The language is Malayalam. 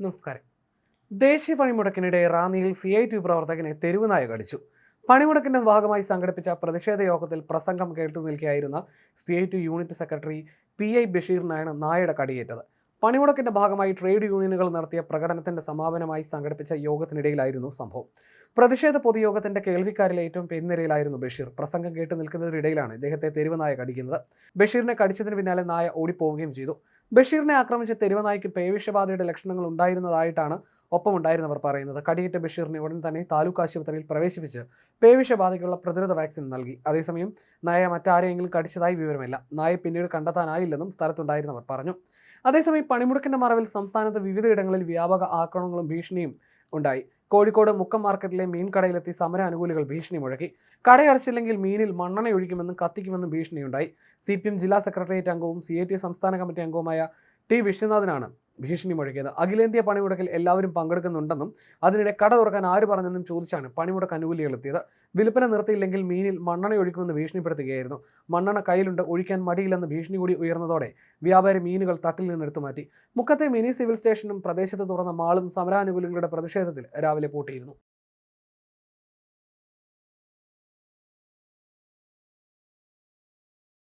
നമസ്കാരം. ദേശീയ പണിമുടക്കിനിടെ റാന്നിയിൽ സി ഐ ടി പ്രവർത്തകനെ തെരുവ് നായ കടിച്ചു. പണിമുടക്കിന്റെ ഭാഗമായി സംഘടിപ്പിച്ച പ്രതിഷേധ യോഗത്തിൽ പ്രസംഗം കേട്ടു നിൽക്കുകയായിരുന്ന C I T unit secretary P I ബഷീറിനാണ് നായയുടെ കടിയേറ്റത്. പണിമുടക്കിന്റെ ഭാഗമായി ട്രേഡ് യൂണിയനുകൾ നടത്തിയ പ്രകടനത്തിന്റെ സമാപനമായി സംഘടിപ്പിച്ച യോഗത്തിനിടയിലായിരുന്നു സംഭവം. പ്രതിഷേധ പൊതുയോഗത്തിന്റെ കേൾവിക്കാരിലെ ഏറ്റവും പിൻനിരയിലായിരുന്നു ബഷീർ. പ്രസംഗം കേട്ട് നിൽക്കുന്നതിനിടയിലാണ് ഇദ്ദേഹത്തെ തെരുവ് നായ കടിക്കുന്നത്. ബഷീറിനെ കടിച്ചതിന് പിന്നാലെ നായ ഓടിപ്പോവുകയും ചെയ്തു. ബഷീറിനെ ആക്രമിച്ച തെരുവനായ്ക്ക് പേവിഷബാധയുടെ ലക്ഷണങ്ങൾ ഉണ്ടായിരുന്നതായിട്ടാണ് ഒപ്പമുണ്ടായിരുന്നവർ പറയുന്നത്. കടിയേറ്റ ബഷീറിനെ ഉടൻ തന്നെ താലൂക്ക് ആശുപത്രിയിൽ പ്രവേശിപ്പിച്ച് പേവിഷബാധയ്ക്കുള്ള പ്രതിരോധ വാക്സിൻ നൽകി. അതേസമയം നായ മറ്റാരെയെങ്കിലും കടിച്ചതായി വിവരമില്ല. നായ പിന്നീട് കണ്ടെത്താനായില്ലെന്നും സ്ഥലത്തുണ്ടായിരുന്നവർ പറഞ്ഞു. അതേസമയം പണിമുടക്കിന്റെ മറവിൽ സംസ്ഥാനത്ത് വിവിധയിടങ്ങളിൽ വ്യാപക ആക്രമണങ്ങളും ഭീഷണിയും ഉണ്ടായി. കോഴിക്കോട് മുക്കം മാർക്കറ്റിലെ മീൻ കടയിലെത്തി സമര അനുകൂലികൾ ഭീഷണി മുഴക്കി. കടയടച്ചില്ലെങ്കിൽ മീനിൽ മണ്ണെണ്ണ ഒഴിക്കുമെന്നും കത്തിക്കുമെന്നും ഭീഷണിയുണ്ടായി. സി പി എം ജില്ലാ സെക്രട്ടേറിയറ്റ് അംഗവും സി ടി സംസ്ഥാന കമ്മിറ്റി അംഗവുമായ ടി വിശ്വനാഥനാണ് ഭീഷണി മുഴക്കിയത്. അഖിലേന്ത്യാ പണിമുടക്കിൽ എല്ലാവരും പങ്കെടുക്കുന്നുണ്ടെന്നും അതിനിടെ കട തുറക്കാൻ ആര് പറഞ്ഞെന്നും ചോദിച്ചാണ് പണിമുടക്ക് അനുകൂലികൾ എത്തിയത് വിൽപ്പന നിർത്തിയില്ലെങ്കിൽ മീനിൽ മണ്ണെണ്ണ ഒഴിക്കുമെന്ന് ഭീഷണിപ്പെടുത്തുകയായിരുന്നു. മണ്ണെണ്ണ കയ്യിലുണ്ട് ഒഴിക്കാൻ മടിയില്ലെന്ന് ഭീഷണി കൂടി ഉയർന്നതോടെ വ്യാപാരി മീനുകൾ തട്ടിൽ നിന്ന് എടുത്തു മാറ്റി. മുക്കത്തെ മിനി സിവിൽ സ്റ്റേഷനും പ്രദേശത്ത് തുറന്ന മാളും സമരാനുകൂലികളുടെ പ്രതിഷേധത്തിൽ രാവിലെ പൂട്ടിയിരുന്നു.